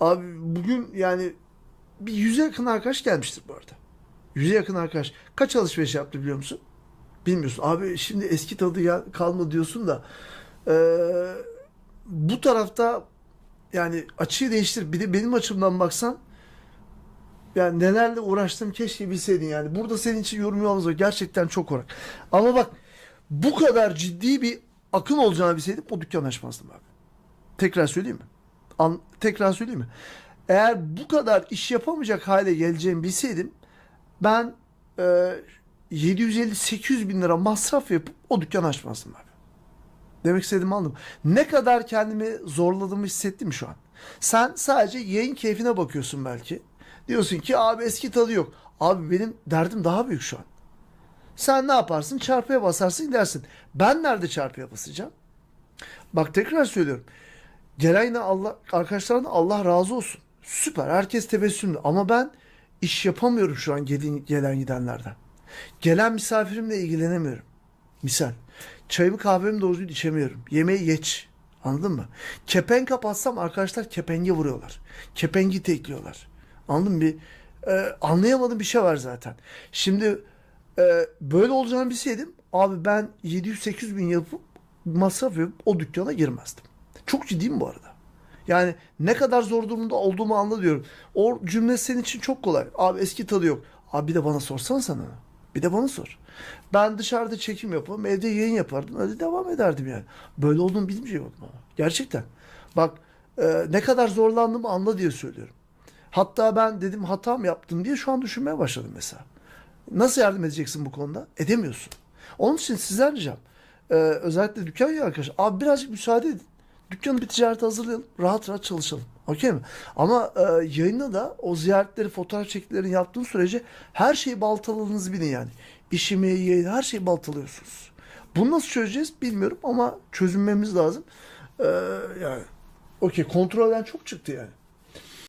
Abi bugün yani bir yüze yakın arkadaş gelmiştir bu arada. Yüze yakın arkadaş. Kaç alışveriş yaptı biliyor musun? Bilmiyorsun. Abi şimdi eski tadı ya, kalma diyorsun da eee, bu tarafta yani açıyı değiştir. Bir de benim açımdan baksan yani nelerle uğraştım keşke bilseydin yani. Burada senin için yorum yapmamız. Gerçekten çok orak. Ama bak bu kadar ciddi bir akın olacağını bilseydim o dükkan açmazdım abi. Tekrar söyleyeyim mi? An tekrar söyleyeyim mi? Eğer bu kadar iş yapamayacak hale geleceğimi bilseydim ben e, 750-800 bin lira masraf yapıp o dükkanı açmazdım abi. Demek istediğimi anladım. Ne kadar kendimi zorladığımı hissettim şu an. Sen sadece yayın keyfine bakıyorsun belki. Diyorsun ki abi eski tadı yok. Abi benim derdim daha büyük şu an. Sen ne yaparsın? Çarpıya basarsın gidersin. Ben nerede çarpıya basacağım? Bak tekrar söylüyorum. Gelen yine Allah arkadaşlarına Allah razı olsun. Süper. Herkes tebessümlü. Ama ben iş yapamıyorum şu an gelen, gelen gidenlerden. Gelen misafirimle ilgilenemiyorum. Misal. Çayımı kahvemi doğru içemiyorum. Yemeği geç. Anladın mı? Kepenk kapatsam arkadaşlar kepenge vuruyorlar. Kepengi tekliyorlar. Anladın mı? Bir, e, anlayamadığım bir şey var zaten. Şimdi e, böyle olacağını bilseydim abi ben 700-800 bin yapıp masraf yapıp o dükkana girmezdim. Çok ciddiyim bu arada. Yani ne kadar zor durumda olduğumu anla diyorum. O cümle senin için çok kolay. Abi eski tadı yok. Abi bir de bana sorsan sana. Bir de bana sor. Ben dışarıda çekim yaparım, evde yayın yapardım. Öyle devam ederdim yani. Böyle olduğunu bilmeyecektim ama. Gerçekten. Bak e, ne kadar zorlandığımı anla diye söylüyorum. Hatta ben dedim hatam yaptım diye şu an düşünmeye başladım mesela. Nasıl yardım edeceksin bu konuda? Edemiyorsun. Onun için sizden ricam. e, özellikle dükkan ya arkadaşlar. Abi birazcık müsaade edin. Dükkanı bir ticarete hazırlayalım. Rahat rahat çalışalım. Okey mi? Ama e, yayında da o ziyaretleri, fotoğraf çekimlerini yaptığın sürece her şeyi baltaladığınızı bilin yani. İşimi, yayını, her şeyi baltalıyorsunuz. Bunu nasıl çözeceğiz bilmiyorum ama çözünmemiz lazım. E, yani okey kontrolden çok çıktı yani.